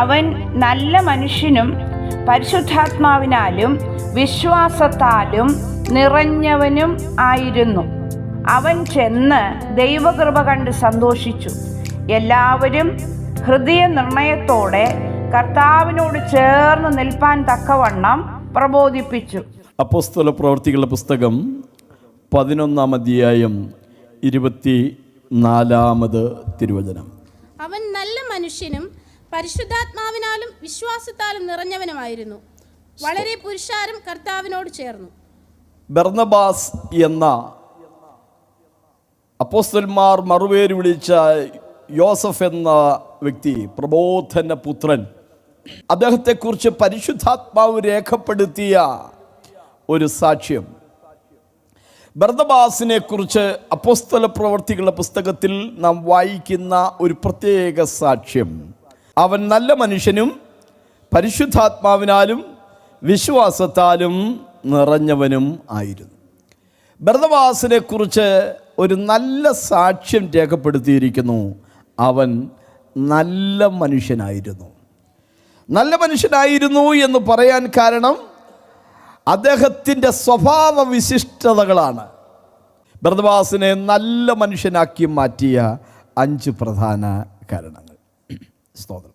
അവൻ നല്ല മനുഷ്യനും പരിശുദ്ധാത്മാവിനാലും വിശ്വാസത്താലും നിറഞ്ഞവനും ആയിരുന്നു. അവൻ ചെന്ന് ദൈവകൃപ കണ്ട് സന്തോഷിച്ചു. എല്ലാവരും ഹൃദയ നിർണയത്തോടെ കർത്താവിനോട് ചേർന്ന് നിൽപ്പാൻ തക്കവണ്ണം പ്രബോധിപ്പിച്ചു. അപ്പോസ്തല പ്രവർത്തികളുടെ പുസ്തകം പതിനൊന്നാം അധ്യായം ഇരുപത്തി നാലാമത് തിരുവചനം. അവൻ നല്ല മനുഷ്യനും പരിശുദ്ധാത്മാവിനാലും വിശ്വാസത്താലും നിറഞ്ഞവനുമായിരുന്നു. വളരെ പുരുഷാരം കർത്താവിനോട് ചേർന്നു. ബർണബാസ് എന്ന അപ്പോസ്തന്മാർ മറുപേര് വിളിച്ച യോസഫ് എന്ന വ്യക്തി പ്രബോധന പുത്രൻ അദ്ദേഹത്തെക്കുറിച്ച് പരിശുദ്ധാത്മാവ് രേഖപ്പെടുത്തിയ ഒരു സാക്ഷ്യം. ബർദബാസിനെ കുറിച്ച് അപ്പോസ്തല പ്രവർത്തികളുടെ പുസ്തകത്തിൽ നാം വായിക്കുന്ന ഒരു പ്രത്യേക സാക്ഷ്യം. അവൻ നല്ല മനുഷ്യനും പരിശുദ്ധാത്മാവിനാലും വിശ്വാസത്താലും നിറഞ്ഞവനും ആയിരുന്നു. ഭരതവാസിനെ കുറിച്ച് ഒരു നല്ല സാക്ഷ്യം രേഖപ്പെടുത്തിയിരിക്കുന്നു. അവൻ നല്ല മനുഷ്യനായിരുന്നു. നല്ല മനുഷ്യനായിരുന്നു എന്ന് പറയാൻ കാരണം അദ്ദേഹത്തിന്റെ സ്വഭാവ വിശിഷ്ടതകളാണ്. ഭരതവാസിനെ നല്ല മനുഷ്യനാക്കി മാറ്റിയ അഞ്ച് പ്രധാന കാരണങ്ങൾ. സ്തോത്രം.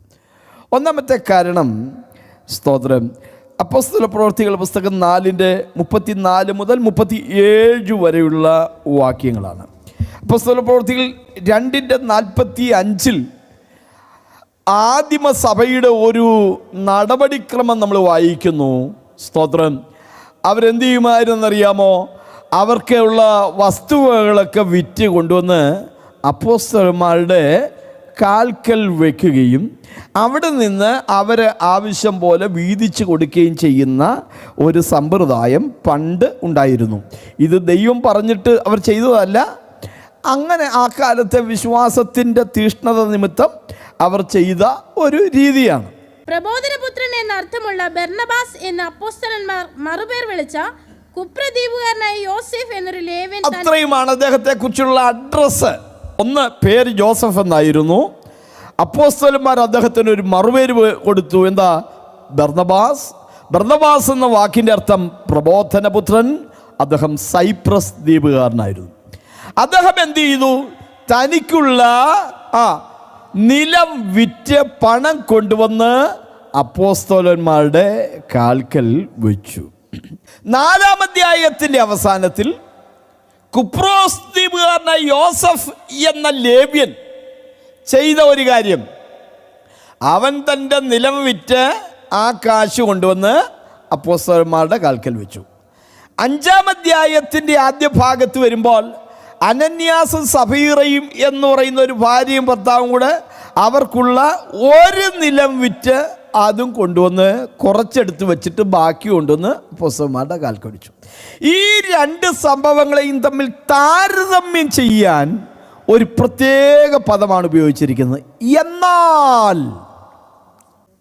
ഒന്നാമത്തെ കാരണം സ്തോത്രം. അപ്പസ്തല പ്രവർത്തികൾ പുസ്തകം നാലിന്റെ മുപ്പത്തിനാല് മുതൽ മുപ്പത്തി ഏഴ് വരെയുള്ള വാക്യങ്ങളാണ്. അപ്പസ്തല പ്രവർത്തികൾ രണ്ടിന്റെ നാൽപ്പത്തി അഞ്ചിൽ ആദിമ സഭയുടെ ഒരു നടപടിക്രമം നമ്മൾ വായിക്കുന്നു. സ്തോത്രം. അവരെന്ത് ചെയ്യുമായിരുന്നറിയാമോ? അവർക്കുള്ള വസ്തുവകളൊക്കെ വിറ്റ് കൊണ്ടുവന്ന് അപ്പോസ്തലന്മാരുടെ കാൽക്കൽ വയ്ക്കുകയും അവിടെ നിന്ന് അവരെ ആവശ്യം പോലെ വീതിച്ചു കൊടുക്കുകയും ചെയ്യുന്ന ഒരു സമ്പ്രദായം പണ്ട് ഉണ്ടായിരുന്നു. ഇത് ദൈവം പറഞ്ഞിട്ട് അവർ ചെയ്തതല്ല. അങ്ങനെ ആ കാലത്തെ വിശ്വാസത്തിന്റെ തീഷ്ണത നിമിത്തം അവർ ചെയ്ത ഒരു രീതിയാണ്. പ്രബോധനപുത്രൻ എന്ന അർത്ഥമുള്ള ബെർണബാസ് എന്ന അപ്പോസ്തലന്മാർ മറുപേർ വിളിച്ച കുപ്രദ്വീപുകാരനായ യോസെഫ് എന്നൊരു ലേവൻ അത്രയുമാണ് അദ്ദേഹത്തെ കുറിച്ചുള്ള അഡ്രസ്സ്. ഒന്ന് പേര് ജോസഫ് എന്നായിരുന്നു. അപ്പോസ്തലന്മാർ അദ്ദേഹത്തിന് ഒരു മറുപേര് കൊടുത്തു. എന്താ? ബർണബാസ് ബർണബാസ് എന്ന വാക്കിന്റെ അർത്ഥം പ്രബോധനപുത്രൻ അദ്ദേഹം സൈപ്രസ് ദ്വീപുകാരനായിരുന്നു. അദ്ദേഹം എന്ത് ചെയ്തു? തനിക്കുള്ള ആ നിലം വിറ്റ് പണം കൊണ്ടുവന്ന് അപ്പോസ്തോലന്മാരുടെ കാൽക്കൽ വെച്ചു. നാലാം അധ്യായത്തിന്റെ അവസാനത്തിൽ കുപ്രോസ് ദ്വീപുകാരനായ യോസഫ് എന്ന ലേബ്യൻ ചെയ്ത ഒരു കാര്യം. അവൻ തന്റെ നിലം വിറ്റ് ആ കാശ് കൊണ്ടുവന്ന് അപ്പോസ്തലന്മാരുടെ കാൽക്കൽ വെച്ചു. അഞ്ചാം അധ്യായത്തിന്റെ ആദ്യ ഭാഗത്ത് വരുമ്പോൾ അനന്യാസും സഫീറയും എന്ന് പറയുന്ന ഒരു ഭാര്യയും ഭർത്താവും കൂടെ അവർക്കുള്ള ഒരു നിലം വിറ്റ് അതും കൊണ്ടുവന്ന് കുറച്ചെടുത്ത് വെച്ചിട്ട് ബാക്കി കൊണ്ടുവന്ന് പുസ്തകന്മാരുടെ കാൽക്കടിച്ചു ഈ രണ്ട് സംഭവങ്ങളെയും തമ്മിൽ താരതമ്യം ചെയ്യാൻ ഒരു പ്രത്യേക പദമാണ് ഉപയോഗിച്ചിരിക്കുന്നത്. എന്നാൽ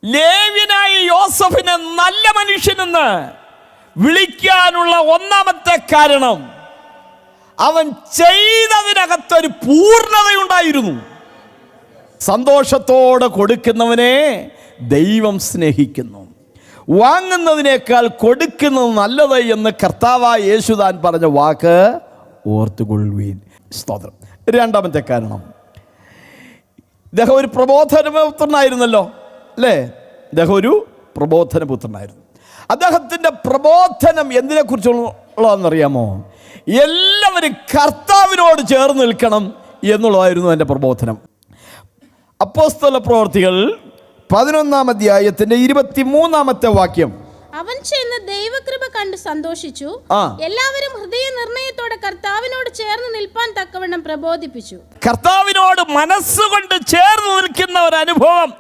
ലേവ്യനായ യോസഫിനെ നല്ല മനുഷ്യനെന്ന് വിളിക്കാനുള്ള ഒന്നാമത്തെ കാരണം അവൻ ചെയ്തതിനകത്തൊരു പൂർണതയുണ്ടായിരുന്നു. സന്തോഷത്തോടെ കൊടുക്കുന്നവനെ ദൈവം സ്നേഹിക്കുന്നു. വാങ്ങുന്നതിനേക്കാൾ കൊടുക്കുന്നത് നല്ലത് എന്ന് കർത്താവായ യേശുദാൻ പറഞ്ഞ വാക്ക് ഓർത്തുകൊള്ളുവീൻ. സ്തോത്രം. രണ്ടാമത്തെ കാരണം. ഇദ്ദേഹം ഒരു പ്രബോധനപുത്രനായിരുന്നല്ലോ അല്ലേ? ഇദ്ദേഹം ഒരു പ്രബോധനപുത്രനായിരുന്നു. അദ്ദേഹത്തിന്റെ പ്രബോധനം എന്തിനെക്കുറിച്ചുള്ളതെന്നറിയാമോ എല്ലാവരും കർത്താവിനോട് ചേർന്ന് നിൽക്കണം എന്നുള്ളതായിരുന്നു എന്റെ പ്രബോധനം. അപ്പോസ്തല പ്രവർത്തികൾ പതിനൊന്നാം അധ്യായത്തിന്റെ ഇരുപത്തി മൂന്നാമത്തെ വാക്യം. അവൻ ചെന്ന് ദൈവകൃപ കണ്ട് സന്തോഷിച്ചു. എല്ലാവരും ഹൃദയ നിർണയത്തോടെ കർത്താവിനോട് ചേർന്ന് നിൽപ്പാൻ തക്കവണ്ണം പ്രബോധിപ്പിച്ചു. കർത്താവിനോട് മനസ്സുകൊണ്ട് ചേർന്ന് നിൽക്കുന്ന ഒരു അനുഭവം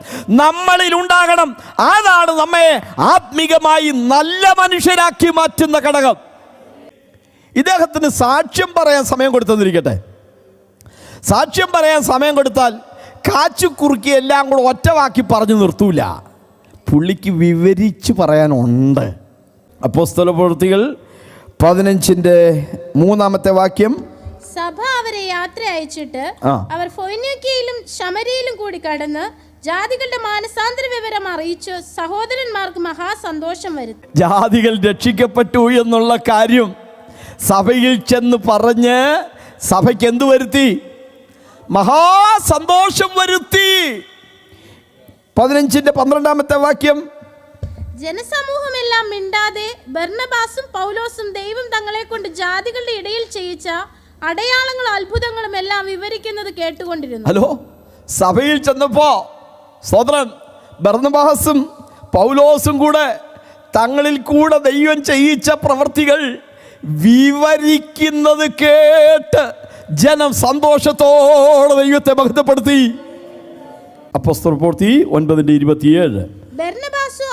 നമ്മളിൽ ഉണ്ടാകണം. അതാണ് നമ്മെ ആത്മീകമായി നല്ല മനുഷ്യരാക്കി മാറ്റുന്ന ഘടകം. ഇദ്ദേഹത്തിന് സാക്ഷ്യം പറയാൻ സമയം കൊടുത്തെന്നിരിക്കട്ടെ സാക്ഷ്യം പറയാൻ സമയം കൊടുത്താൽ കാച്ചു കുറുക്കി എല്ലാം കൂടെ ഒറ്റവാക്കി പറഞ്ഞു നിർത്തൂല. പുള്ളിക്ക് വിവരിച്ച് പറയാനുണ്ട്. അപ്പോസ്തല പ്രവൃത്തികൾ പതിനഞ്ചിന്റെ മൂന്നാമത്തെ വാക്യം. സഭ അവരെ യാത്ര അയച്ചിട്ട് അവർ ഫൊയ്നീക്കയിലും ശമരിയിലും കൂടി കടന്ന് ജാതികളുടെ മാനസാന്തര വിവരം അറിയിച്ച് സഹോദരന്മാർക്ക് മഹാസന്തോഷം വരുത്തി. ജാതികൾ രക്ഷിക്കപ്പെട്ടു എന്നുള്ള കാര്യം സഭയിൽ ചെന്ന് പറഞ്ഞ് സഭയ്ക്ക് എന്തു വരുത്തി? മഹാസന്തോഷം വരുത്തി. പതിനഞ്ചിന്റെ പന്ത്രണ്ടാമത്തെ വാക്യം. ജനസമൂഹമെല്ലാം മിണ്ടാതെ ബർണബാസും പൗലോസും ദൈവം തങ്ങളെ കൊണ്ട് ജാതികളുടെ ഇടയിൽ ചെയ്യിച്ച അടയാളങ്ങളും അത്ഭുതങ്ങളും എല്ലാം വിവരിക്കുന്നത് കേട്ടുകൊണ്ടിരുന്നു. ഹലോ സഭയിൽ ചെന്നപ്പോ സ്വതന്ത്രൻ ബർന്നബാസും പൗലോസും കൂടെ തങ്ങളിൽ കൂടെ ദൈവം ചെയ്യിച്ച പ്രവർത്തികൾ വിവരിക്കുന്നത് കേട്ട് ജനം സന്തോഷത്തോടെ ദൈവത്തെ മഹത്വപ്പെടുത്തി. അപ്പോസ്തല പ്രവൃത്തി ഒൻപതിന്റെ ഇരുപത്തിയേഴ്.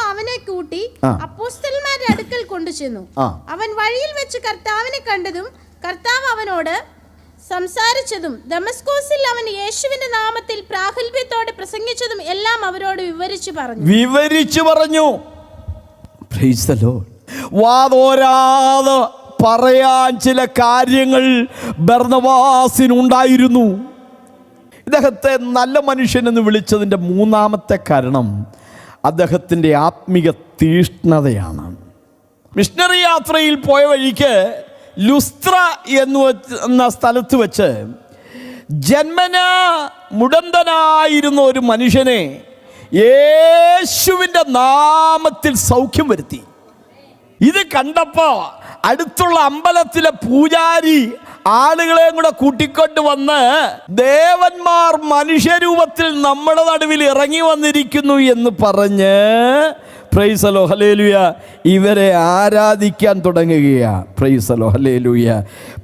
അവനെ കൂട്ടി. അപ്പോസ്തലന്മാരുടെ അടുക്കൽ കൊണ്ടുചെന്നു. അവൻ വഴിയിൽ വെച്ച് കർത്താവിനെ കണ്ടതും കർത്താവ് അവനോട് സംസാരിച്ചതും ദമസ്കോസിൽ അവൻ യേശുവിന്റെ നാമത്തിൽ പ്രാഗൽഭ്യത്തോടെ പ്രസംഗിച്ചതും എല്ലാം അവരോട് വിവരിച്ചു പറഞ്ഞു. വിവരിച്ചു പറഞ്ഞു. വാതോരാതെ പറയാൻ ചില കാര്യങ്ങൾ ബർണവാസിനുണ്ടായിരുന്നു ഇദ്ദേഹത്തെ നല്ല മനുഷ്യനെന്ന് വിളിച്ചതിന്റെ മൂന്നാമത്തെ കാരണം അദ്ദേഹത്തിന്റെ ആത്മീക തീഷ്ണതയാണ്. മിഷണറി യാത്രയിൽ പോയ വഴിക്ക് ലുസ്ത്ര എന്ന് എന്ന സ്ഥലത്ത് വെച്ച് ജന്മന മുടന്തനായിരുന്ന ഒരു മനുഷ്യനെ യേശുവിന്റെ നാമത്തിൽ സൗഖ്യം വരുത്തി. ഇത് കണ്ടപ്പോ അടുത്തുള്ള അമ്പലത്തിലെ പൂജാരി ആളുകളെയും കൂടെ കൂട്ടിക്കൊണ്ട് വന്ന് ദേവന്മാർ മനുഷ്യരൂപത്തിൽ നമ്മുടെ നടുവിൽ ഇറങ്ങി വന്നിരിക്കുന്നു എന്ന് പറഞ്ഞ് പ്രൈസലോ ഹലേലുയ ഇവരെ ആരാധിക്കാൻ തുടങ്ങുകയാണ് പ്രൈസലോ ഹലേലുയ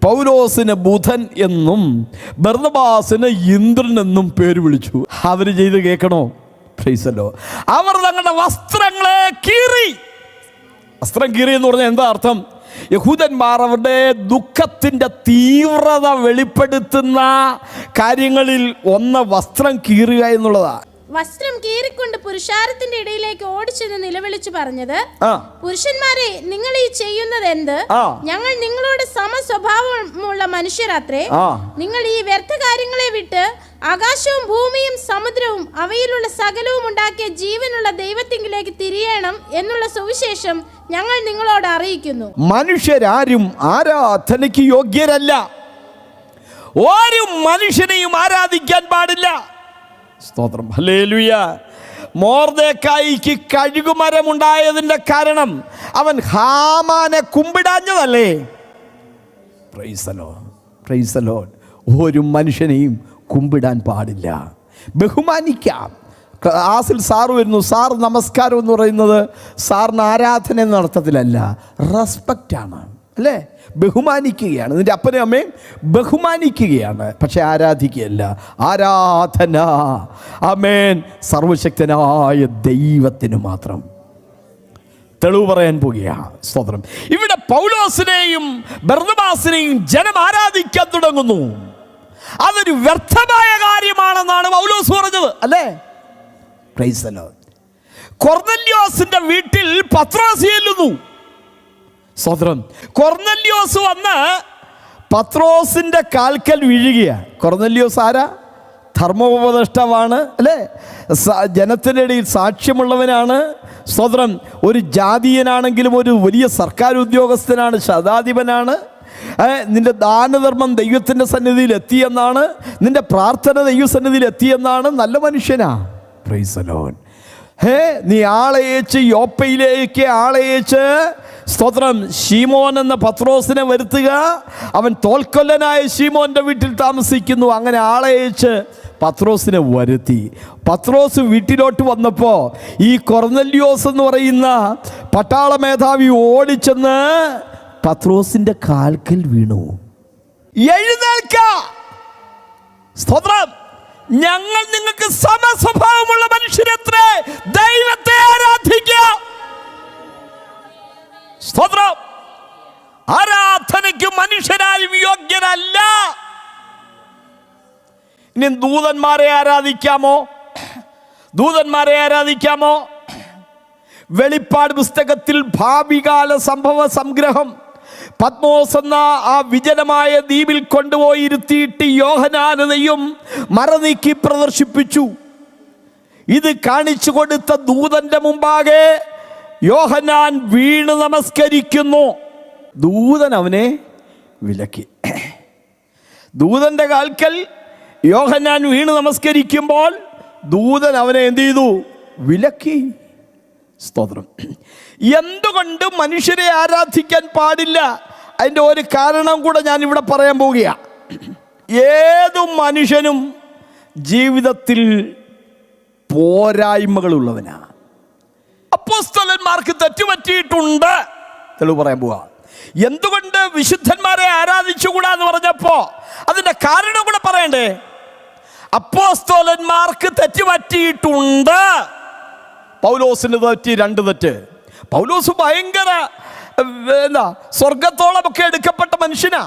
പൗലോസിന് ബുധൻ എന്നും ബർദബാസിന് ഇന്ദ്രൻ എന്നും പേര് വിളിച്ചു. അവർ ചെയ്ത് കേൾക്കണോ? പ്രൈസലോ അവർ തങ്ങളുടെ വസ്ത്രങ്ങളെ കീറി. വസ്ത്രം കീറി എന്ന് പറഞ്ഞാൽ എന്താ അർത്ഥം? യഹൂദന്മാർ അവരുടെ ദുഃഖത്തിന്റെ തീവ്രത വെളിപ്പെടുത്തുന്ന കാര്യങ്ങളിൽ ഒന്ന് വസ്ത്രം കീറുക എന്നുള്ളതാണ് വസ്ത്രം കീറിക്കൊണ്ട് പുരുഷാരത്തിന്റെ ഇടയിലേക്ക് ഓടിച്ചെന്ന് നിലവിളിച്ചു പറഞ്ഞത് പുരുഷന്മാരെ നിങ്ങൾ ഈ ചെയ്യുന്നത് എന്ത് ഞങ്ങൾ നിങ്ങളോട് സമസ്വഭാവമുള്ള മനുഷ്യരാത്രേ. നിങ്ങൾ ഈ വ്യർത്ഥ കാര്യങ്ങളെ വിട്ട് ആകാശവും ഭൂമിയും സമുദ്രവും അവയിലുള്ള സകലവും ഉണ്ടാക്കിയ ജീവനുള്ള ദൈവത്തിങ്കിലേക്ക് തിരിയണം എന്നുള്ള സുവിശേഷം ഞങ്ങൾ നിങ്ങളോട് അറിയിക്കുന്നു. മനുഷ്യരാരും ആരാധനയ്ക്ക് യോഗ്യരല്ല. ഒരു മനുഷ്യനെയും ആരാധിക്കാൻ പാടില്ല. സ്തോത്രം. മോർദേക്കായിക്ക് കഴുകുമരമുണ്ടായതിന്റെ കാരണം അവൻ ഹാമാനെ കുമ്പിടാഞ്ഞതല്ലേ? പ്രൈസലോ പ്രൈസലോ ഒരു മനുഷ്യനെയും കുമ്പിടാൻ പാടില്ല. ബഹുമാനിക്കാം. ക്ലാസ്സിൽ സാറ് വരുന്നു. സാർ നമസ്കാരം എന്ന് പറയുന്നത് സാറിന് ആരാധന എന്ന അർത്ഥത്തിലല്ല റെസ്പെക്റ്റാണ് അല്ലേ? ബഹുമാനിക്കുകയാണ്. നിന്റെ അപ്പനും അമ്മയും ബഹുമാനിക്കുകയാണ്. പക്ഷെ ആരാധിക്കുകയല്ല. ആരാധന. അമേൻ സർവശക്തനായ ദൈവത്തിന് മാത്രം. തെളിവ് പറയാൻ പോകുകയാണ് സ്തോത്രം. ഇവിടെ പൗലോസിനെയും ബർദബാസിനെയും ജനം ആരാധിക്കാൻ തുടങ്ങുന്നു. അതൊരു വ്യർത്ഥമായ കാര്യമാണെന്നാണ് പൗലോസ് പറഞ്ഞത് അല്ലേ? കൊർന്നല്യോസിന്റെ വീട്ടിൽ പത്രോസ് ചെല്ലുന്നു. സ്വതന്ത്രം കൊർന്നല്യോസ് വന്ന് പത്രോസിന്റെ കാൽക്കൽ വീഴുകയ കൊർന്നല്യോസ് ആരാ? ധർമ്മോപദേഷ്ടാവാണ് അല്ലേ? ജനത്തിന്റെ ഇടയിൽ സാക്ഷ്യമുള്ളവനാണ്. സ്വതന്ത്രം ഒരു ജാതീയനാണെങ്കിലും ഒരു വലിയ സർക്കാർ ഉദ്യോഗസ്ഥനാണ് ശതാധിപനാണ്. ഏ, നിന്റെ ദാനധർമ്മം ദൈവത്തിന്റെ സന്നിധിയിൽ എത്തിയെന്നാണ് നിന്റെ പ്രാർത്ഥന ദൈവസന്നിധിയിൽ എത്തിയെന്നാണ് നല്ല മനുഷ്യനാ. പ്രൈസലോൻ ഹേ നീ ആളയച്ച് യോപ്പയിലേക്ക് ആളയച്ച് സ്തോത്രം. ഷീമോൻ എന്ന പത്രോസിനെ വരുത്തുക. അവൻ തോൽക്കൊല്ലനായ ഷീമോന്റെ വീട്ടിൽ താമസിക്കുന്നു. അങ്ങനെ ആളയച്ച് പത്രോസിനെ വരുത്തി. പത്രോസ് വീട്ടിലോട്ട് വന്നപ്പോൾ ഈ കൊർന്നല്യോസ് എന്ന് പറയുന്ന പട്ടാള മേധാവി ഓടിച്ചെന്ന് പത്രോസിന്റെ കാൽക്കൽ വീണു. എഴുന്നേൽക്ക. സ്തോത്രം. ഞങ്ങൾ നിങ്ങൾക്ക് സമസ്വഭാവമുള്ള മനുഷ്യരത്രേ. ദൈവത്തെ ആരാധിക്കുക സ്തോത്രം. ആരാധനയ്ക്ക് മനുഷ്യരാരും യോഗ്യനല്ല ഇനി ദൂതന്മാരെ ആരാധിക്കാമോ? ദൂതന്മാരെ ആരാധിക്കാമോ? വെളിപ്പാട് പുസ്തകത്തിൽ ഭാവികാല സംഭവ സംഗ്രഹം. പത്മോസ് എന്ന ആ വിജനമായ ദ്വീപിൽ കൊണ്ടുപോയി ഇരുത്തിയിട്ട് യോഹനാനതയും മറനീക്കി പ്രദർശിപ്പിച്ചു. ഇത് കാണിച്ചു കൊടുത്ത ദൂതന്റെ മുമ്പാകെ യോഹനാൻ വീണ് നമസ്കരിക്കുന്നു. ദൂതൻ അവനെ വിലക്കി. ദൂതന്റെ കാൽക്കൽ യോഹന്നാൻ വീണ് നമസ്കരിക്കുമ്പോൾ ദൂതൻ അവനെ എന്ത് ചെയ്തു? വിലക്കി. സ്തോത്രം. എന്തുകൊണ്ട് മനുഷ്യരെ ആരാധിക്കാൻ പാടില്ല? അതിന്റെ ഒരു കാരണം കൂടെ ഞാൻ ഇവിടെ പറയാൻ പോവുകയാണ് ഏതു മനുഷ്യനും ജീവിതത്തിൽ പോരായ്മകളുള്ളവനാണ് അപ്പോസ്തലന്മാർക്ക് തെറ്റുപറ്റിയിട്ടുണ്ട്. തെളിവ് പറയാൻ പോവാ. എന്തുകൊണ്ട് വിശുദ്ധന്മാരെ ആരാധിച്ചുകൂടാ എന്ന് പറഞ്ഞപ്പോ? അതിന്റെ കാരണം കൂടെ പറയണ്ടേ? അപ്പോസ്തോലന്മാർക്ക് തെറ്റുപറ്റിയിട്ടുണ്ട്. പൗലോസിന് തെറ്റി രണ്ട് തെറ്റ്. പൗലോസ് ഭയങ്കര എന്താ സ്വർഗത്തോളമൊക്കെ എടുക്കപ്പെട്ട മനുഷ്യനാ.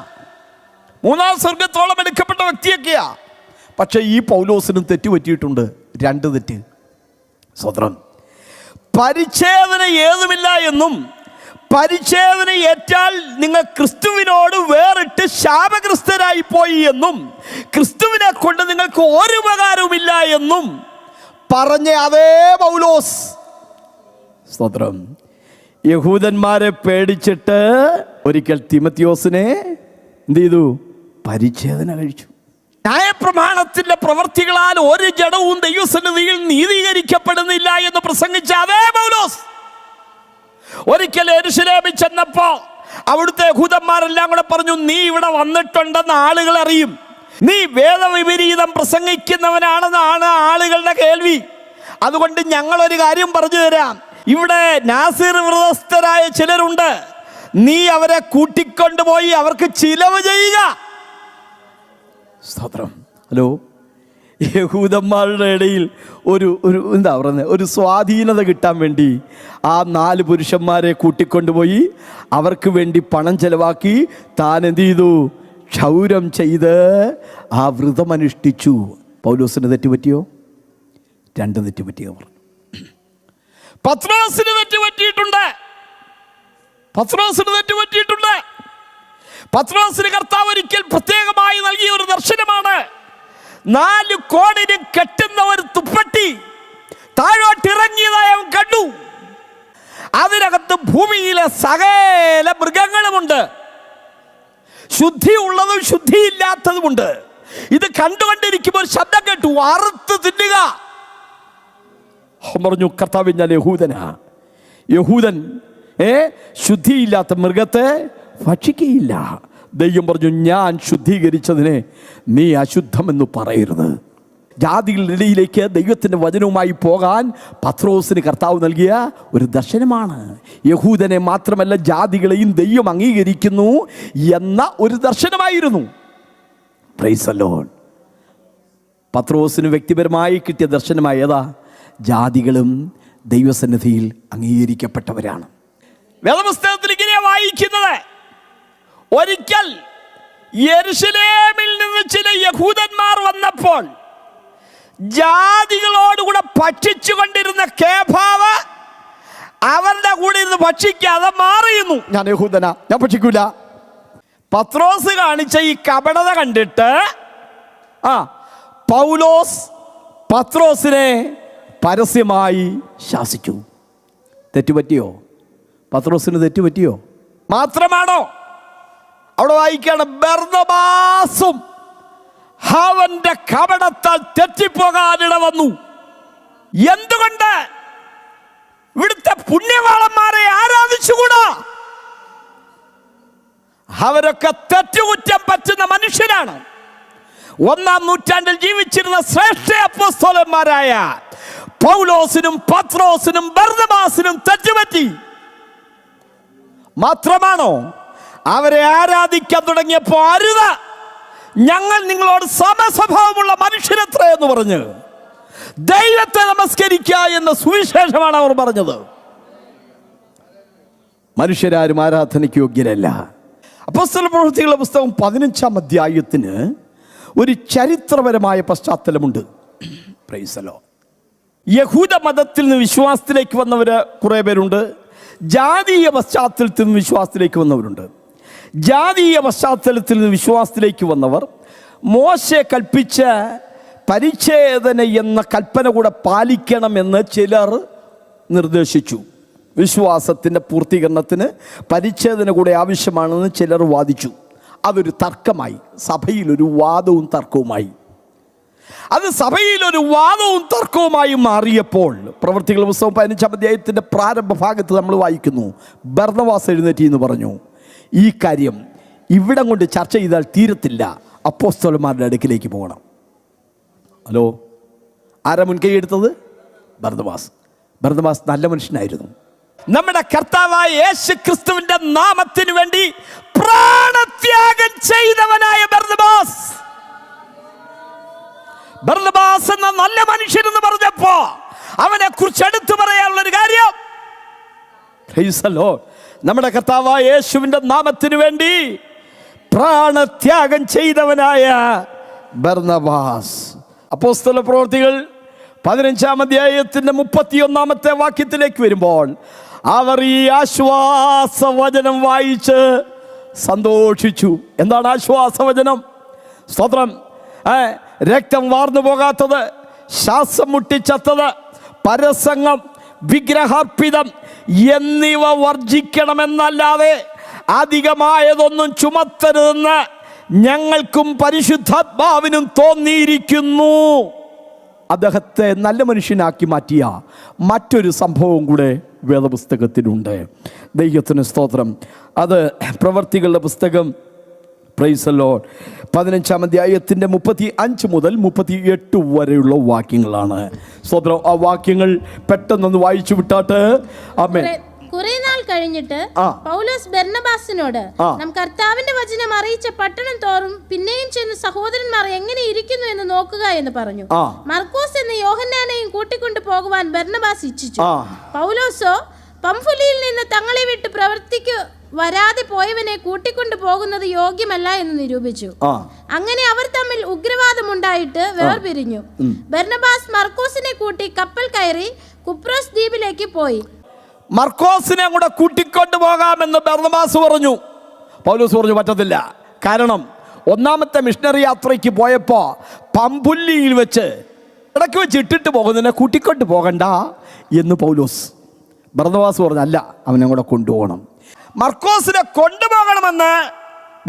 മൂന്നാം സ്വർഗത്തോളം എടുക്കപ്പെട്ട വ്യക്തിയൊക്കെയാ. പക്ഷേ ഈ പൗലോസിനും തെറ്റ് പറ്റിയിട്ടുണ്ട്. രണ്ട് തെറ്റ്. സ്വതന്ത്രം പരിച്ഛേദന ഏതുമില്ല എന്നും പരിച്ഛേദന ഏറ്റാൽ നിങ്ങൾ ക്രിസ്തുവിനോട് വേറിട്ട് ശാപഗ്രസ്തരായി പോയി എന്നും ക്രിസ്തുവിനെ കൊണ്ട് നിങ്ങൾക്ക് ഒരു ഉപകാരവുമില്ല എന്നും പറഞ്ഞ അതേ പൗലോസ്. സ്തോത്രം യഹൂദന്മാരെ പേടിച്ചിട്ട് ഒരിക്കൽ തിമത്തിയോസിനെ എന്ത് ചെയ്തു? പരിച്ഛേദന കഴിച്ചു. ന്യായപ്രമാണത്തിന്റെ പ്രവർത്തികളാൽ ഒരു ജഡവും ദൈവസന്നിധിയിൽ നീതീകരിക്കപ്പെടുന്നില്ല എന്ന് പ്രസംഗിച്ച അതേ പൗലോസ്. ഒരിക്കൽ എരുശലേമിൽ ചെന്നപ്പോ അവിടുത്തെ യഹൂദന്മാരെല്ലാം കൂടെ പറഞ്ഞു നീ ഇവിടെ വന്നിട്ടുണ്ടെന്ന് ആളുകൾ അറിയും. നീ വേദവിപരീതം പ്രസംഗിക്കുന്നവനാണെന്നാണ് ആളുകളുടെ കേൾവി. അതുകൊണ്ട് ഞങ്ങളൊരു കാര്യം പറഞ്ഞു തരാം. ഇവിടെ നാസിർ വ്രതസ്ഥരായ ചിലരുണ്ട്. നീ അവരെ കൂട്ടിക്കൊണ്ടുപോയി അവർക്ക് ചിലവ് ചെയ്യുക. സ്തോത്രം ഹലോ? യഹൂദന്മാരുടെ ഇടയിൽ ഒരു ഒരു എന്താ പറയുന്നത് ഒരു സ്വാധീനത കിട്ടാൻ വേണ്ടി ആ നാല് പുരുഷന്മാരെ കൂട്ടിക്കൊണ്ടുപോയി അവർക്ക് വേണ്ടി പണം ചെലവാക്കി താൻ എന്ത് ചെയ്തു? ക്ഷൗരം ചെയ്ത് ആ വ്രതമനുഷ്ഠിച്ചു. പൗലോസിന് തെറ്റുപറ്റിയോ? രണ്ട് പറഞ്ഞു പത്രോസിന് തെറ്റുപറ്റിയിട്ടുണ്ട്. പത്രോസിന് തെറ്റുപറ്റിയിട്ടുണ്ട്. പത്രോസിന് കർത്താവ് ഒരിക്കൽ പ്രത്യേകമായി നൽകിയ ഒരു ദർശനമാണ്. നാല് കോണിന് കെട്ടുന്ന ഒരു തുപ്പട്ടി താഴോട്ട് ഇറങ്ങിയതായി അവൻ കണ്ടു. അതിനകത്ത് ഭൂമിയിലെ സകല മൃഗങ്ങളുമുണ്ട്. ശുദ്ധിയുള്ളതും ശുദ്ധിയില്ലാത്തതുമുണ്ട്. ഇത് കണ്ടുകൊണ്ടിരിക്കുമ്പോൾ ശബ്ദം കേട്ടു അറുത്ത് തിന്നുക. പറഞ്ഞു കർത്താവ് ഞാൻ യഹൂദനാ. യഹൂദൻ ഏ ശുദ്ധിയില്ലാത്ത മൃഗത്തെ ഭക്ഷിക്കുകയില്ല ദൈവം പറഞ്ഞു ഞാൻ ശുദ്ധീകരിച്ചതിനെ നീ അശുദ്ധമെന്ന് പറയരുത്. ജാതികളുടെ ഇടയിലേക്ക് ദൈവത്തിന്റെ വചനവുമായി പോകാൻ പത്രോസിന് കർത്താവ് നൽകിയ ഒരു ദർശനമാണ്. യഹൂദനെ മാത്രമല്ല ജാതികളെയും ദൈവം അംഗീകരിക്കുന്നു എന്ന ഒരു ദർശനമായിരുന്നു. പ്രൈസലോൺ പത്രോസിന് വ്യക്തിപരമായി കിട്ടിയ ദർശനമായ ഏതാ ജാതികളും ദൈവസന്നിധിയിൽ അംഗീകരിക്കപ്പെട്ടവരാണ്. വേദപുസ്തകത്തിൽ ഇങ്ങനെ വായിക്കുന്നത്. ഒരിക്കൽ യെരുഷലേമിൽ നിന്ന് ചില യഹൂദന്മാർ വന്നപ്പോൾ ജാതികളോടുകൂടെ ഭക്ഷിച്ചു കൊണ്ടിരുന്ന കേഭാവ് അവരുടെ കൂടെ ഇരുന്ന് ഭക്ഷിക്കാതെ മാറിയുന്നു. ഞാൻ യഹൂദന ഞാൻ ഭക്ഷിക്കൂല. പത്രോസ് കാണിച്ച ഈ കപടത കണ്ടിട്ട് ആ പൗലോസ് പത്രോസിനെ പരസ്യമായി ശാസിച്ചു. തെറ്റുപറ്റിയോ? പത്രോസിന് തെറ്റുപറ്റിയോ? മാത്രമാണോ? അവിടെ വായിക്കാണ് ബർന്നബാസും അവന്റെ കപടത്താൽ തെറ്റിപ്പോകാനിട വന്നു എന്തുകൊണ്ട്? ഇവിടുത്തെ പുണ്യവാളന്മാരെ ആരാധിച്ചുകൂടാ? അവരൊക്കെ തെറ്റുകുറ്റം പറ്റുന്ന മനുഷ്യരാണ്. ഒന്നാം നൂറ്റാണ്ടിൽ ജീവിച്ചിരുന്ന ശ്രേഷ്ഠ അപ്പോസ്തലന്മാരായ പൗലോസിനും പത്രോസിനും ബർദമാസിനും തെറ്റുപറ്റി. മാത്രമാണോ അവരെ ആരാധിക്കാൻ തുടങ്ങിയപ്പോ അരുത്. ഞങ്ങൾ നിങ്ങളോട് സമസ്വഭാവമുള്ള മനുഷ്യരത്ര എന്ന് പറഞ്ഞ് ദൈവത്തെ നമസ്കരിക്കുക എന്ന സുവിശേഷമാണ് അവർ പറഞ്ഞത്. മനുഷ്യരാരും ആരാധനയ്ക്ക് യോഗ്യരല്ല. അപ്പസ്തല പ്രവൃത്തികളുടെ പുസ്തകം പതിനഞ്ചാം അധ്യായത്തിന് ഒരു ചരിത്രപരമായ പശ്ചാത്തലമുണ്ട്. പ്രൈസലോ യഹൂദ മതത്തിൽ നിന്ന് വിശ്വാസത്തിലേക്ക് വന്നവർ കുറേ പേരുണ്ട്. ജാതീയ പശ്ചാത്തലത്തിൽ നിന്ന് വിശ്വാസത്തിലേക്ക് വന്നവരുണ്ട്. ജാതീയ പശ്ചാത്തലത്തിൽ നിന്ന് വിശ്വാസത്തിലേക്ക് വന്നവർ മോശെ കൽപ്പിച്ച പരിച്ഛേദന എന്ന കൽപ്പന കൂടെ പാലിക്കണമെന്ന് ചിലർ നിർദ്ദേശിച്ചു. വിശ്വാസത്തിന്റെ പൂർത്തീകരണത്തിന് പരിച്ഛേദന കൂടെ ആവശ്യമാണെന്ന് ചിലർ വാദിച്ചു. അതൊരു തർക്കമായി. സഭയിലൊരു വാദവും തർക്കവുമായി. അത് സഭയിൽ ഒരു വാദവും തർക്കവുമായി മാറിയപ്പോൾ പ്രവർത്തികൾ പുസ്തകം പതിനഞ്ചാം അധ്യായത്തിന്റെ പ്രാരംഭ ഭാഗത്ത് നമ്മൾ വായിക്കുന്നു. ബർണവാസ് എഴുന്നേറ്റി എന്ന് പറഞ്ഞു ഈ കാര്യം ഇവിടം കൊണ്ട് ചർച്ച ചെയ്താൽ തീരത്തില്ല. അപ്പോസ്തലന്മാരുടെ അടുക്കിലേക്ക് പോകണം. ഹലോ? ആരാ മുൻകൈ എടുത്തത്? ഭരതവാസ് ഭരതവാസ് നല്ല മനുഷ്യനായിരുന്നു. നമ്മുടെ കർത്താവായ യേശു ക്രിസ്തുവിന്റെ നാമത്തിന് വേണ്ടി പ്രാണത്യാഗം ചെയ്തവനായ ഭരതവാസ് ഭരതവാസ് എന്ന നല്ല മനുഷ്യനെന്ന് പറഞ്ഞപ്പോ അവനെ കുറിച്ച് എടുത്തു പറയാനുള്ള ഒരു കാര്യം. നമ്മുടെ കർത്താവായ യേശുവിന്റെ നാമത്തിന് വേണ്ടി പ്രാണത്യാഗം ചെയ്തവനായ ബർണബാസ് അപ്പോസ്തല പ്രവർത്തികൾ പതിനഞ്ചാം അധ്യായത്തിന്റെ മുപ്പത്തിയൊന്നാമത്തെ വാക്യത്തിലേക്ക് വരുമ്പോൾ അവർ ഈ ആശ്വാസവചനം വായിച്ച് സന്തോഷിച്ചു. എന്താണ് ആശ്വാസവചനം? സ്തോത്രം. രക്തം വാർന്നു പോകാത്തത് ശ്വാസം മുട്ടിച്ചത്തത് പരസംഗം വിഗ്രഹാർപ്പിതം എന്നിവ വർജിക്കണമെന്നല്ലാതെ അധികമായതൊന്നും ചുമത്തരുതെന്ന് ഞങ്ങൾക്കും പരിശുദ്ധാത്മാവിനും തോന്നിയിരിക്കുന്നു. അദ്ദേഹത്തെ നല്ല മനുഷ്യനാക്കി മാറ്റിയ മറ്റൊരു സംഭവം കൂടെ വേദപുസ്തകത്തിലുണ്ട്. ദൈവത്തിന് സ്തോത്രം. അത് പ്രവർത്തികളുടെ പുസ്തകം. പ്രൈസ് ലോഡ് പതിനഞ്ചാം അധ്യായത്തിന്റെ മുപ്പത്തി അഞ്ച് മുതൽ മുപ്പത്തി എട്ട് വരെയുള്ള വാക്യങ്ങളാണ്. സ്തോത്രം ആ വാക്യങ്ങൾ പെട്ടെന്നൊന്ന് വായിച്ചു വിട്ടാട്ട്. അമ്മേ കുറെ- നാൾ കഴിഞ്ഞിട്ട് പൗലോസ് ബെർണബാസിനോട്. നാം കർത്താവിന്റെ വചനം അറിയിച്ച പട്ടണം തോറും പിന്നെയും ചെന്ന് സഹോദരന്മാർ എങ്ങനെ ഇരിക്കുന്നു എന്ന് നോക്കുക എന്ന് പറഞ്ഞു. മർക്കോസ് എന്ന യോഹന്നാനെയും കൂട്ടിക്കൊണ്ടു പോകുവാൻ ബെർണബാസ് ഇച്ഛിച്ചു. പൗലോസോ പംഫുലിയിൽ നിന്ന് തങ്ങളെ വിട്ട് പ്രവർത്തിക്ക് വരാതെ പോയവനെ കൂട്ടിക്കൊണ്ടു പോകുന്നത് യോഗ്യമല്ല എന്ന് നിരൂപിച്ചു. അങ്ങനെ അവർ തമ്മിൽ ഉഗ്രവാദമുണ്ടായിട്ട് വേർപിരിഞ്ഞു. ബർണബാസ് മർക്കോസിനെ കൂട്ടി കപ്പൽ കയറി കുപ്രോസ് ദ്വീപിലേക്ക് പോയി. മർക്കോസിനെ കൂടെ കൂട്ടിക്കൊണ്ടു പോകാമെന്ന് ബർണബാസ് പറഞ്ഞു. പൗലൂസ് പറഞ്ഞു പറ്റത്തില്ല. കാരണം ഒന്നാമത്തെ മിഷണറി യാത്രയ്ക്ക് പോയപ്പോൾ പമ്പുല്ലിയിൽ വെച്ച് ഇടയ്ക്ക് വെച്ച് ഇട്ടിട്ട് പോകുന്നതിനെ കൂട്ടിക്കൊണ്ട് പോകണ്ട എന്ന് പൗലോസ്. ഭരതവാസ് പറഞ്ഞല്ല അവനെ കൂടെ കൊണ്ടുപോകണം. മർക്കോസിനെ കൊണ്ടുപോകണമെന്ന്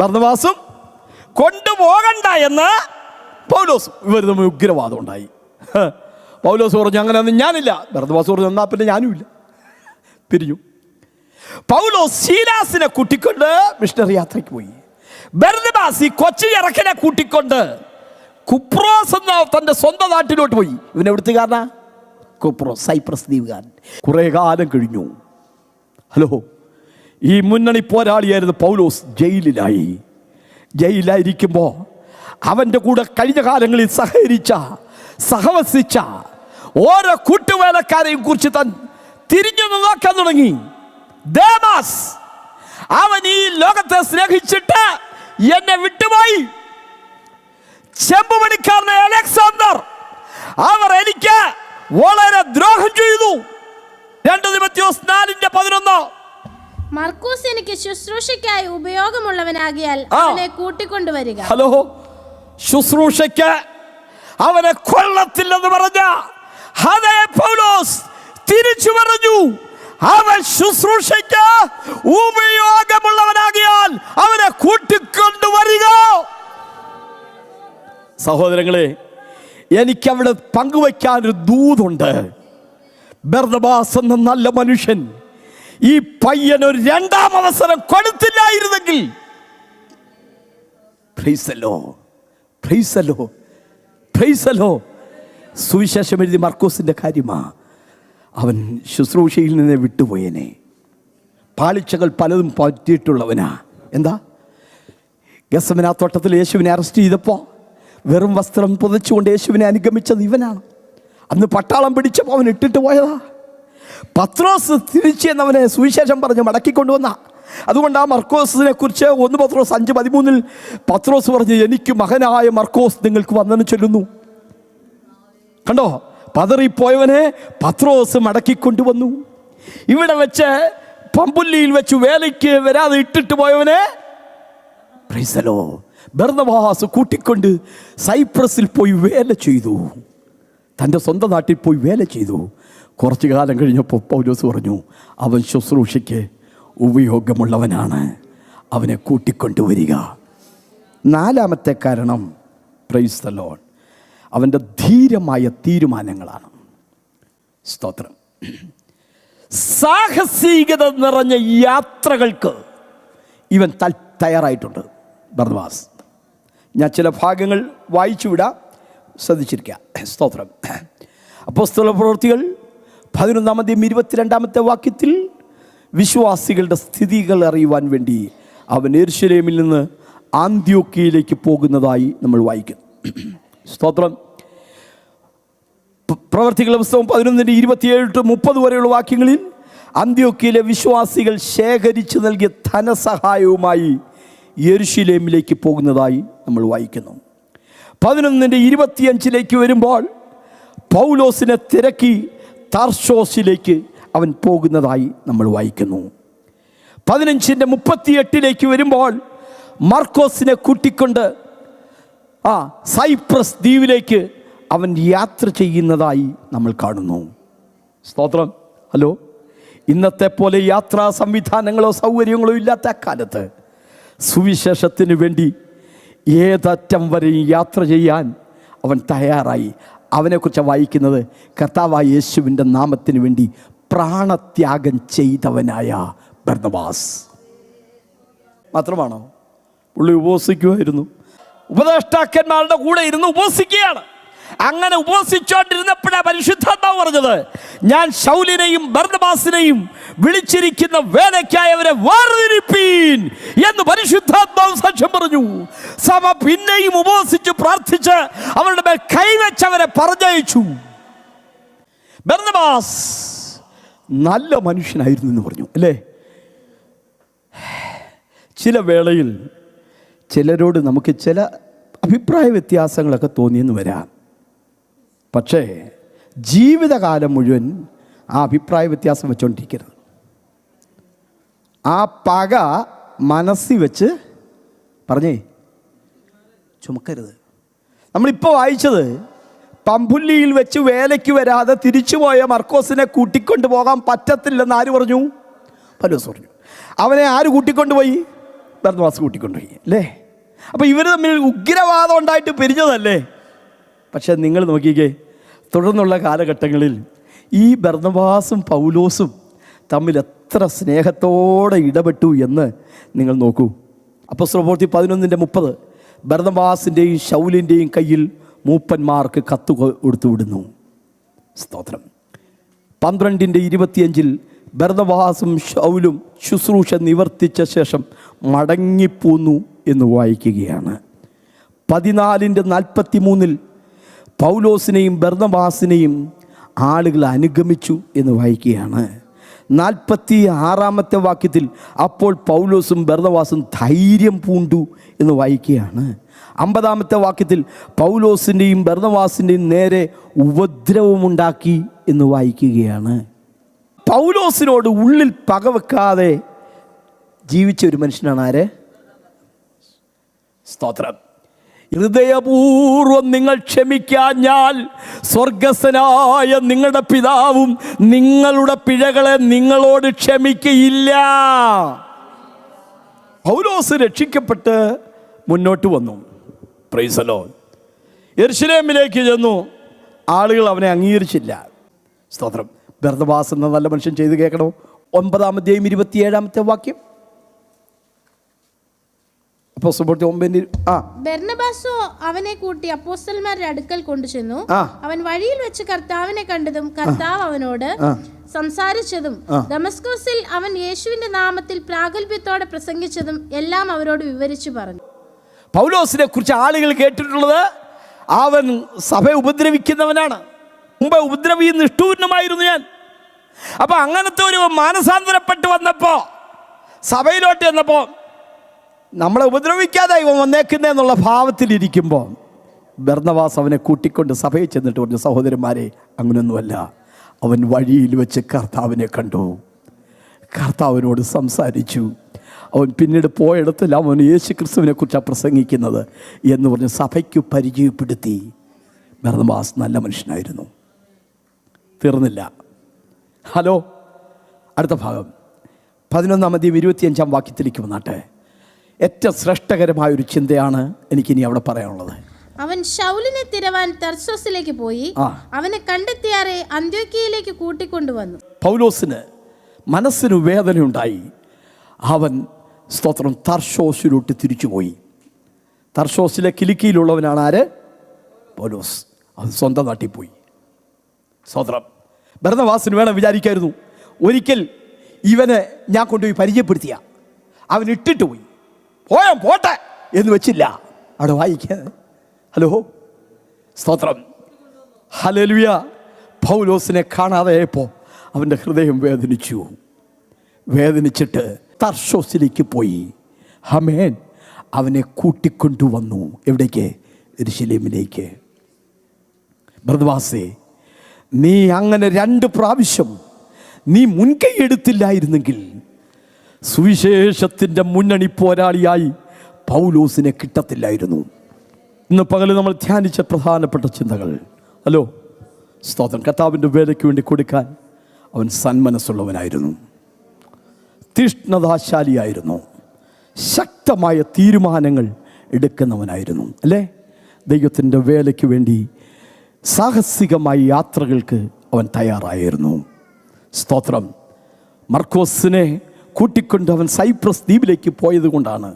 ഭർണവാസും കൊണ്ടുപോകണ്ട എന്ന് പൗലോസും ഇവർ തമ്മിൽ ഉഗ്രവാദം ഉണ്ടായി. പൗലോസ് പറഞ്ഞു അങ്ങനെയൊന്നും ഞാനില്ല. ബർണബാസ് പറഞ്ഞു എന്നാൽ പിന്നെ ഇല്ല. പിരിഞ്ഞു. പൗലോസ് ശീലാസിനെ കൂട്ടിക്കൊണ്ട് മിഷണറി യാത്രയ്ക്ക് പോയി. ബർദബാസ് കൊച്ചി ഇറക്കനെ കൂട്ടിക്കൊണ്ട് കുപ്രോസ് എന്ന തന്റെ സ്വന്തം നാട്ടിലോട്ട് പോയി. ഇവൻ എവിടുത്തുകാരനാ? കുപ്രോസ് സൈപ്രസ് ദ്വീപുകാരൻ. കുറേ കാലം കഴിഞ്ഞു. ഹലോ ഈ മുന്നണി പോരാളിയായിരുന്നു പൗലോസ് ജയിലിലായി. ജയിലായിരിക്കുമ്പോൾ അവന്റെ കൂടെ കഴിഞ്ഞ കാലങ്ങളിൽ സഹകരിച്ച സഹവസിച്ച ഓരോ കൂട്ടുവേലക്കാരെയും കുറിച്ച് താൻ തിരിഞ്ഞു നോക്കാൻ തുടങ്ങി. ദേവാസ് അവൻ ഈ ലോകത്തെ സ്നേഹിച്ചിട്ട് എന്നെ വിട്ടുപോയി. ചെമ്പുപണിക്കാരനെ അലക്സാണ്ടർ അവർ എനിക്ക് വളരെ ദ്രോഹം ചെയ്തു. രണ്ട് ദിവസം നാലിന്റെ പതിനൊന്ന് മർക്കോസ് എനിക്ക് ശുശ്രൂഷയ്ക്കായി ഉപയോഗമുള്ളവനാകിയാൽ അവനെ കൂട്ടിക്കൊണ്ടുവരിക. ഹലോ ശുശ്രൂഷയ്ക്ക് അവനെ കൊള്ളത്തില്ലെന്ന് പറഞ്ഞ അതേ പൗലോസ് തിരിച്ചു പറഞ്ഞു അവൻ ശുശ്രൂഷയ്ക്ക് ഉപയോഗമുള്ളവനാകിയാൽ അവനെ കൂട്ടിക്കൊണ്ടുവരിക. സഹോദരങ്ങളെ എനിക്ക് എനിക്കവിടെ പങ്കുവയ്ക്കാൻ ഒരു ദൂതുണ്ട്. ബർദബാസ് എന്ന നല്ല മനുഷ്യൻ. ഈ പയ്യൻ ഒരു രണ്ടാം അവസരം കൊടുത്തില്ലായിരുന്നെങ്കിൽ. സുവിശേഷം എഴുതി മർക്കോസിന്റെ കാര്യമാ. അവൻ ശുശ്രൂഷയിൽ നിന്ന് വിട്ടുപോയനെ. പാളിച്ചകൾ പലതും പറ്റിയിട്ടുള്ളവനാ. എന്താ? ഗസമന തോട്ടത്തിൽ യേശുവിനെ അറസ്റ്റ് ചെയ്തപ്പോൾ വെറും വസ്ത്രം പുതച്ചുകൊണ്ട് യേശുവിനെ അനുഗമിച്ചത് ഇവനാണ്. അന്ന് പട്ടാളം പിടിച്ചപ്പോൾ അവൻ ഇട്ടിട്ട് പോയതാ. പത്രോസ് തിരിച്ച് എന്നവനെ സുവിശേഷം പറഞ്ഞ് മടക്കിക്കൊണ്ടുവന്ന അതുകൊണ്ട് ആ മർക്കോസിനെ കുറിച്ച് ഒന്ന് പത്രോസ് അഞ്ച് പതിമൂന്നിൽ പത്രോസ് പറഞ്ഞ് എനിക്ക് മകനായ മർക്കോസ് നിങ്ങൾക്ക് വന്നെന്ന് ചൊല്ലുന്നു. കണ്ടോ? പതറിപ്പോയവനെ പത്രോസ് മടക്കിക്കൊണ്ടുവന്നു ഇവിടെ വെച്ച് പമ്പുല്ലിയിൽ വെച്ച് വേലയ്ക്ക് വരാതെ ഇട്ടിട്ട് പോയവനെ പ്രൈസലോ ബർണവാസ് കൂട്ടിക്കൊണ്ട് സൈപ്രസിൽ പോയി വേല ചെയ്തു. തന്റെ സ്വന്തം നാട്ടിൽ പോയി വേല ചെയ്തു. കുറച്ചു കാലം കഴിഞ്ഞപ്പോൾ പൗലോസ് പറഞ്ഞു അവൻ ശുശ്രൂഷയ്ക്ക് ഉപയോഗമുള്ളവനാണ്. അവനെ കൂട്ടിക്കൊണ്ടുവരിക. നാലാമത്തെ കാരണം പ്രൈസ് ദ ലോൺ അവന്റെ ധീരമായ തീരുമാനങ്ങളാണ്. സ്തോത്രം. സാഹസികത നിറഞ്ഞ യാത്രകൾക്ക് ഇവൻ തൽ തയ്യാറായിട്ടുണ്ട്. ഭർദ്വാസ് ഞാൻ ചില ഭാഗങ്ങൾ വായിച്ചു വിടാം ശ്രദ്ധിച്ചിരിക്കുക സ്തോത്രം. അപ്പോസ്തല പ്രവൃത്തികൾ പതിനൊന്നാമത്തെയും ഇരുപത്തിരണ്ടാമത്തെ വാക്യത്തിൽ വിശ്വാസികളുടെ സ്ഥിതികൾ അറിയുവാൻ വേണ്ടി അവൻ എർശലേമിൽ നിന്ന് ആന്ത്യോക്കിയയിലേക്ക് പോകുന്നതായി നമ്മൾ വായിക്കുന്നു. സ്തോത്രം. പ്രവർത്തികളുടെ പുസ്തകം പതിനൊന്നിന്റെ ഇരുപത്തിയേഴ് ടു മുപ്പത് വരെയുള്ള വാക്യങ്ങളിൽ അന്ത്യോക്കിയിലെ വിശ്വാസികൾ ശേഖരിച്ചു നൽകിയ ധനസഹായവുമായി യെരുഷലേമിലേക്ക് പോകുന്നതായി നമ്മൾ വായിക്കുന്നു. പതിനൊന്നിന്റെ ഇരുപത്തിയഞ്ചിലേക്ക് വരുമ്പോൾ പൗലോസിനെ തിരക്കി താർഷോസിലേക്ക് അവൻ പോകുന്നതായി നമ്മൾ വായിക്കുന്നു. പതിനഞ്ചിന്റെ മുപ്പത്തിയെട്ടിലേക്ക് വരുമ്പോൾ മാർക്കോസിനെ കൂട്ടിക്കൊണ്ട് ആ സൈപ്രസ് ദ്വീപിലേക്ക് അവൻ യാത്ര ചെയ്യുന്നതായി നമ്മൾ കാണുന്നു. സ്തോത്രം. ഹലോ? ഇന്നത്തെ പോലെ യാത്രാ സംവിധാനങ്ങളോ സൗകര്യങ്ങളോ ഇല്ലാത്ത അക്കാലത്ത് സുവിശേഷത്തിന് വേണ്ടി ഏതറ്റം വരെയും യാത്ര ചെയ്യാൻ അവൻ തയ്യാറായി. അവനെക്കുറിച്ച് വായിക്കുന്നത്. കർത്താവായ യേശുവിന്റെ നാമത്തിന് വേണ്ടി പ്രാണത്യാഗം ചെയ്തവനായ ഭർണവാസ് മാത്രമാണോ? പുള്ളി ഉപവസിക്കുമായിരുന്നു ഉപദേഷ്ടാക്കന്മാരുടെ കൂടെ ഇരുന്ന് ഉപവസിക്കുകയാണ് അങ്ങനെ ഉപവസിച്ചോണ്ടിരുന്നപ്പോഴാണ് പരിശുദ്ധാത്മാവ് പറഞ്ഞത് ഞാൻ ശൗലിനെയും ഭരണബാസിനെയും വിളിച്ചിരിക്കുന്ന വേലയ്ക്കായി വേർതിരിപ്പീൻ എന്ന് പരിശുദ്ധാത്മാവ് സാക്ഷ്യം പറഞ്ഞു. സഭ പിന്നെയും ഉപവസിച്ച് പ്രാർത്ഥിച്ച് അവരുടെ മേൽ കൈവച്ചവരെ പറഞ്ഞയച്ചു. ഭരണബാസ് നല്ല മനുഷ്യനായിരുന്നു എന്ന് പറഞ്ഞു അല്ലേ? ചില വേളയിൽ ചിലരോട് നമുക്ക് ചില അഭിപ്രായ വ്യത്യാസങ്ങളൊക്കെ തോന്നിയെന്ന് വരാം. പക്ഷേ ജീവിതകാലം മുഴുവൻ ആ അഭിപ്രായ വ്യത്യാസം വെച്ചുകൊണ്ടിരിക്കരുത് ആ പക മനസ്സിൽ വെച്ച് പറഞ്ഞേ ചുമക്കരുത്. നമ്മളിപ്പോൾ വായിച്ചത് പമ്പുല്ലിയിൽ വെച്ച് വേലയ്ക്ക് വരാതെ തിരിച്ചുപോയ മർക്കോസിനെ കൂട്ടിക്കൊണ്ട് പോകാൻ പറ്റത്തില്ലെന്ന് ആര് പറഞ്ഞു? പലോസ് പറഞ്ഞു. അവനെ ആര് കൂട്ടിക്കൊണ്ടുപോയി ബർദ്വാസ് കൂട്ടിക്കൊണ്ടുപോയി അല്ലേ? അപ്പോൾ ഇവർ തമ്മിൽ ഉഗ്രവാദം ഉണ്ടായിട്ട് പിരിഞ്ഞതല്ലേ? പക്ഷേ നിങ്ങൾ നോക്കിക്കേ തുടർന്നുള്ള കാലഘട്ടങ്ങളിൽ ഈ ബർണബാസും പൗലോസും തമ്മിൽ എത്ര സ്നേഹത്തോടെ ഇടപെട്ടു എന്ന് നിങ്ങൾ നോക്കൂ. അപ്പോൾ പ്രവൃത്തി പതിനൊന്നിന്റെ മുപ്പത് ഭരതവാസിന്റെയും ശൗലിന്റെയും കയ്യിൽ മൂപ്പന്മാർക്ക് കത്ത് കൊടുത്തു വിടുന്നു സ്തോത്രം. പന്ത്രണ്ടിന്റെ ഇരുപത്തിയഞ്ചിൽ ഭരതവാസും ഷൗലും ശുശ്രൂഷ നിവർത്തിച്ച ശേഷം മടങ്ങിപ്പോന്നു എന്ന് വായിക്കുകയാണ്. പതിനാലിന്റെ നാൽപ്പത്തി മൂന്നിൽ പൗലോസിനെയും ബർദവാസിനെയും ആളുകൾ അനുഗമിച്ചു എന്ന് വായിക്കുകയാണ്. നാൽപ്പത്തി ആറാമത്തെ വാക്യത്തിൽ അപ്പോൾ പൗലോസും ബർദവാസും ധൈര്യം പൂണ്ടു എന്ന് വായിക്കുകയാണ്. അമ്പതാമത്തെ വാക്യത്തിൽ പൗലോസിന്റെയും ബർദവാസിന്റെയും നേരെ ഉപദ്രവമുണ്ടാക്കി എന്ന് വായിക്കുകയാണ്. പൗലോസിനോട് ഉള്ളിൽ പകവെക്കാതെ ജീവിച്ച ഒരു മനുഷ്യനാണ് ആര്? സ്തോത്രം. ഹൃദയപൂർവം നിങ്ങൾ ക്ഷമിക്കാഞ്ഞാൽ സ്വർഗസ്വനായ നിങ്ങളുടെ പിതാവും നിങ്ങളുടെ പിഴകളെ നിങ്ങളോട് ക്ഷമിക്കയില്ല. പൗലോസ് രക്ഷിക്കപ്പെട്ട് മുന്നോട്ട് വന്നു. പ്രൈസലോ എർശിലേമിലേക്ക് ചെന്നു. ആളുകൾ അവനെ അംഗീകരിച്ചില്ല. സ്തോത്രം. ഭരതവാസ് എന്ന നല്ല മനുഷ്യൻ ചെയ്ത് കേൾക്കണോ? ഒമ്പതാമത്തെയും ഇരുപത്തിയേഴാമത്തെ വാക്യം. അപ്പോൾ സുഹൃത്തി ആ. ബെർണബാസോ അവനെ കൂട്ടി അപ്പോസ്റ്റൽമാരുടെ അടുക്കൽ കൊണ്ടുചെന്നു. അവൻ വഴിയിൽ വെച്ച് കർത്താവിനെ കണ്ടതും കർത്താവ് അവനോട് സംസാരിച്ചതും ദമസ്കോസിൽ അവൻ യേശുവിന്റെ നാമത്തിൽ പ്രാഗൽഭ്യത്തോടെ പ്രസംഗിച്ചതും എല്ലാം അവരോട് വിവരിച്ചു പറഞ്ഞു. പൗലോസിനെ കുറിച്ച് ആളുകൾ കേട്ടിട്ടുള്ളത് അവൻ സഭയെ ഉപദ്രവിക്കുന്നവനാണ്. മുമ്പ് ഉപദ്രവിയും നിഷ്ഠൂരനുമായിരുന്നു ഞാൻ. അപ്പൊ അങ്ങനത്തെ ഒരു മാനസാന്തരപ്പെട്ട് വന്നപ്പോ സഭയിലോട്ട് ചെന്നപ്പോ നമ്മളെ ഉപദ്രവിക്കാതെ ഇവൻ വന്നേക്കുന്നതെന്നുള്ള ഭാവത്തിലിരിക്കുമ്പോൾ ബർണവാസ് അവനെ കൂട്ടിക്കൊണ്ട് സഭയിൽ ചെന്നിട്ട് പറഞ്ഞു സഹോദരന്മാരെ അങ്ങനെയൊന്നുമല്ല അവൻ വഴിയിൽ വെച്ച് കർത്താവിനെ കണ്ടു. കർത്താവിനോട് സംസാരിച്ചു. അവൻ പിന്നീട് പോയിടത്തെല്ലാം അവൻ യേശു ക്രിസ്തുവിനെ കുറിച്ചാണ് പ്രസംഗിക്കുന്നത് എന്ന് പറഞ്ഞ് സഭയ്ക്ക് പരിചയപ്പെടുത്തി. ഭരണവാസ് നല്ല മനുഷ്യനായിരുന്നു. തീർന്നില്ല. ഹലോ അടുത്ത ഭാഗം. പതിനൊന്നാം അധ്യയം ഇരുപത്തിയഞ്ചാം വാക്യത്തിലേക്ക് വന്നാട്ടെ. ഏറ്റവും ശ്രേഷ്ഠകരമായ ഒരു ചിന്തയാണ് എനിക്ക് ഇനി അവിടെ പറയാനുള്ളത്. അവൻ ഷൗലിനെ തിരവാൻ തർസോസിലേക്ക് പോയി. അവനെ കണ്ടെത്തിയാറെ അന്ത്യോക്കിയയിലേക്ക് കൂട്ടിക്കൊണ്ടുവന്നു. പൗലോസിന് മനസ്സിന് വേദനയുണ്ടായി. അവൻ സ്തോത്രം തർഷോസിലോട്ട് തിരിച്ചുപോയി. തർഷോസിലെ കിലിക്കിയിലുള്ളവനാണ് ആര്? പൗലോസ്. അവൻ സ്വന്തം നാട്ടിൽ പോയി. സ്തോത്രം. ഭരണവാസിന് വേണം വിചാരിക്കായിരുന്നു. ഒരിക്കൽ ഇവനെ ഞാൻ കൊണ്ടുപോയി പരിചയപ്പെടുത്തിയ. അവൻ ഇട്ടിട്ട് പോയി. പോയാ പോട്ടെ. എന്ന് വെച്ചില്ല. അവിടെ വായിക്കാൻ ഹലോ? സ്തോത്രം. ഹലലുയ പൗലോസിനെ കാണാതെയപ്പോൾ അവന്റെ ഹൃദയം വേദനിച്ചു. വേദനിച്ചിട്ട് തർഷോസിലേക്ക് പോയി. ഹമേൻ. അവനെ കൂട്ടിക്കൊണ്ടുവന്നു. എവിടേക്ക്? ഋഷിലേമിലേക്ക് ബ്രദവാസേ നീ അങ്ങനെ രണ്ട് പ്രാവശ്യം നീ മുൻകൈ എടുത്തില്ലായിരുന്നെങ്കിൽ സുവിശേഷത്തിന്റെ മുന്നണി പോരാളിയായി പൗലോസിനെ കിട്ടത്തില്ലായിരുന്നു. ഇന്ന് പകൽ നമ്മൾ ധ്യാനിച്ച പ്രധാനപ്പെട്ട ചിന്തകൾ. ഹലോ സ്തോത്രം. കർത്താവിന്റെ വേലയ്ക്ക് വേണ്ടി കൊടുക്കാൻ അവൻ സന്മനസ്സുള്ളവനായിരുന്നു. തീഷ്ണതാശാലിയായിരുന്നു. ശക്തമായ തീരുമാനങ്ങൾ എടുക്കുന്നവനായിരുന്നു അല്ലേ? ദൈവത്തിന്റെ വേലയ്ക്ക് വേണ്ടി സാഹസികമായ യാത്രകൾക്ക് അവൻ തയ്യാറായിരുന്നു. സ്തോത്രം. മർക്കോസിനെ കൂട്ടിക്കൊണ്ട് അവൻ സൈപ്രസ് ദ്വീപിലേക്ക് പോയത് കൊണ്ടാണ്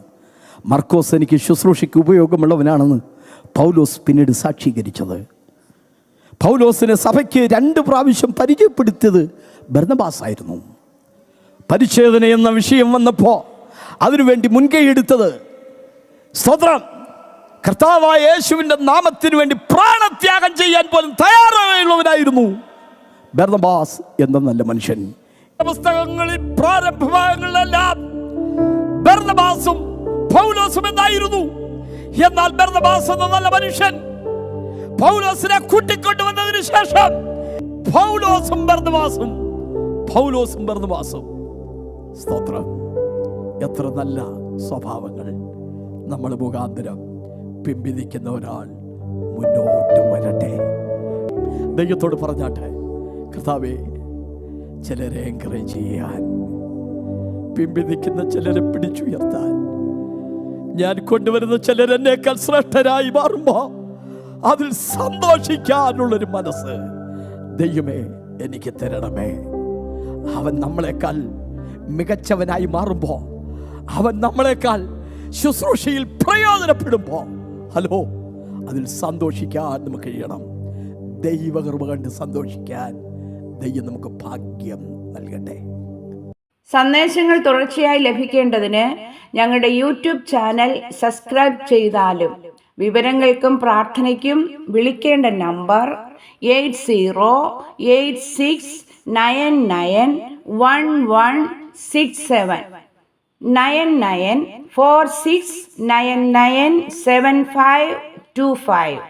മർക്കോസ് എനിക്ക് ശുശ്രൂഷയ്ക്ക് ഉപയോഗമുള്ളവനാണെന്ന് പൗലോസ് പിന്നീട് സാക്ഷീകരിച്ചത്. പൗലോസിനെ സഭയ്ക്ക് രണ്ട് പ്രാവശ്യം പരിചയപ്പെടുത്തിയത് ഭരണബാസായിരുന്നു പരിച്ഛേദന എന്ന വിഷയം വന്നപ്പോൾ അതിനുവേണ്ടി മുൻകൈ എടുത്തത് സ്തോത്രം. കർത്താവായ യേശുവിന്റെ നാമത്തിന് വേണ്ടി പ്രാണത്യാഗം ചെയ്യാൻ പോലും തയ്യാറായുള്ളവനായിരുന്നു ബർണബാസ് എന്ന നല്ല മനുഷ്യൻ. പുസ്തകങ്ങളിൽ പ്രാരംഭ ഭാഗങ്ങളിലെല്ലാം ബർണബാസും പൗലോസും എന്നായിരുന്നു. എന്നാൽ ബർണബാസ് എന്ന നല്ല മനുഷ്യൻ പൗലോസിനെ കൂട്ടിക്കൊണ്ടുവന്നതിന് ശേഷം പൗലോസും ബർണബാസും പൗലോസും ബർണബാസും സ്തോത്രം. എത്ര നല്ല സ്വഭാവങ്ങൾ. നമ്മൾ മുഖാന്തരം പിമ്പിതിക്കുന്ന ഒരാൾ മുന്നോട്ട് വരട്ടെ. ദൈവത്തോട് പറഞ്ഞാട്ടെ കർത്താവേ ചിലരെ എൻകറേജ് ചെയ്യാൻ. പിമ്പി നിൽക്കുന്ന ചിലരെ പിടിച്ചുയർത്താൻ. ഞാൻ കൊണ്ടുവരുന്ന ചിലരെന്നേക്കാൾ ശ്രേഷ്ഠരായി മാറുമ്പോ അതിൽ സന്തോഷിക്കാനുള്ളൊരു മനസ്സ് ദൈവമേ എനിക്ക് തരണമേ. അവൻ നമ്മളെക്കാൾ മികച്ചവനായി മാറുമ്പോ അവൻ നമ്മളെക്കാൾ ശുശ്രൂഷയിൽ പ്രയോജനപ്പെടുമ്പോ ഹലോ അതിൽ സന്തോഷിക്കാൻ നമുക്ക് കഴിയണം. ദൈവകൃപ കണ്ട് സന്തോഷിക്കാൻ. ദൈവം നമുക്ക് ഭാഗ്യം നൽകട്ടെ. സന്ദേശങ്ങൾ തുടർച്ചയായി ലഭിക്കേണ്ടതിന് ഞങ്ങളുടെ യൂട്യൂബ് ചാനൽ സബ്സ്ക്രൈബ് ചെയ്താലും വിവരങ്ങൾക്കും പ്രാർത്ഥനയ്ക്കും വിളിക്കേണ്ട number eight zero eight six nine nine one one six seven. Nine nine four six nine nine seven five two five.